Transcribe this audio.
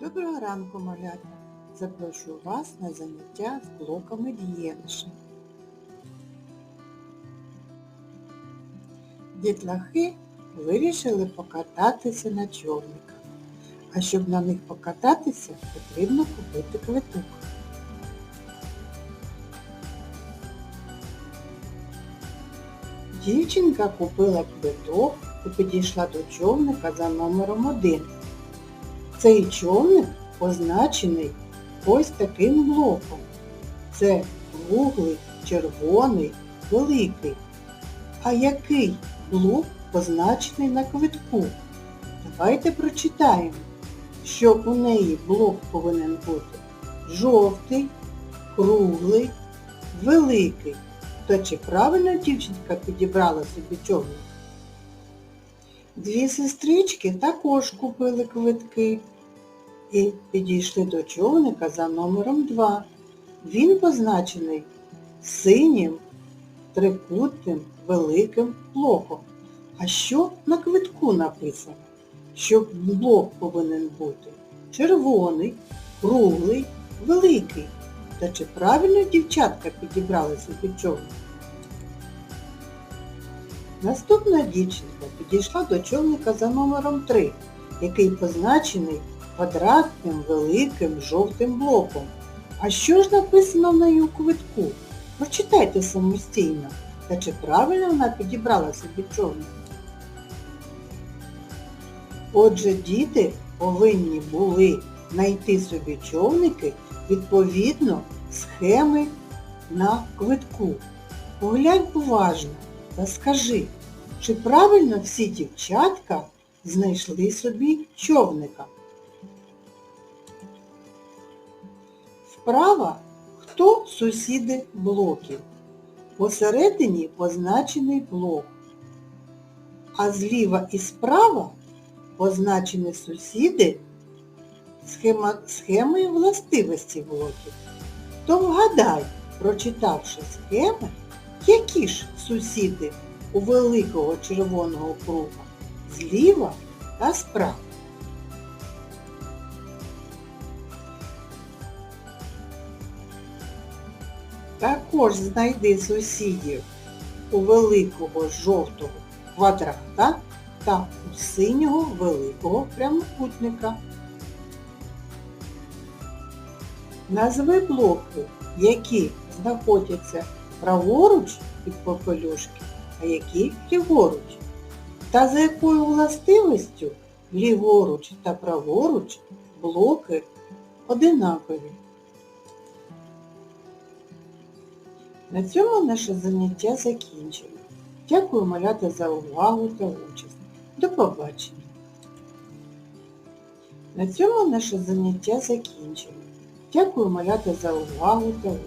Доброго ранку, малята! Запрошую вас на заняття з блоками дієвиша. Дітлахи вирішили покататися на човниках. А щоб на них покататися, потрібно купити квиток. Дівчинка купила квиток і підійшла до човника за номером 1. Цей човник позначений ось таким блоком. Це круглий, червоний, великий. А який блок позначений на квитку? Давайте прочитаємо, що у неї блок повинен бути жовтий, круглий, великий. То чи правильно дівчинка підібрала собі човник? Дві сестрички також купили квитки і підійшли до човника за номером 2. Він позначений синім трикутним великим блоком. А що на квитку написано? Що блок повинен бути червоний, круглий, великий. Та чи правильно дівчатка підібрали собі човник? Наступна дівчинка підійшла до човника за номером 3, який позначений квадратним великим жовтим блоком. А що ж написано на її квитку? Прочитайте самостійно. Та чи правильно вона підібрала собі човник? Отже, діти повинні були знайти собі човники відповідно схеми на квитку. Поглянь уважно та скажи, чи правильно всі дівчатка знайшли собі човника? Вправа хто сусіди блоків? Посередині позначений блок, а зліва і справа позначені сусіди схема, схемою властивості блоків. То вгадай, прочитавши схеми, які ж сусіди у великого червоного круга зліва та справа. Також знайди сусідів у великого жовтого квадрата та у синього великого прямокутника. Назви блоки, які знаходяться праворуч від попелюшки, а які ліворуч. Та за якою властивістю ліворуч та праворуч блоки одинакові. На цьому наше заняття закінчено. Дякую малята за увагу та участь. До побачення. На цьому наше заняття закінчено. Дякую малята за увагу та участь.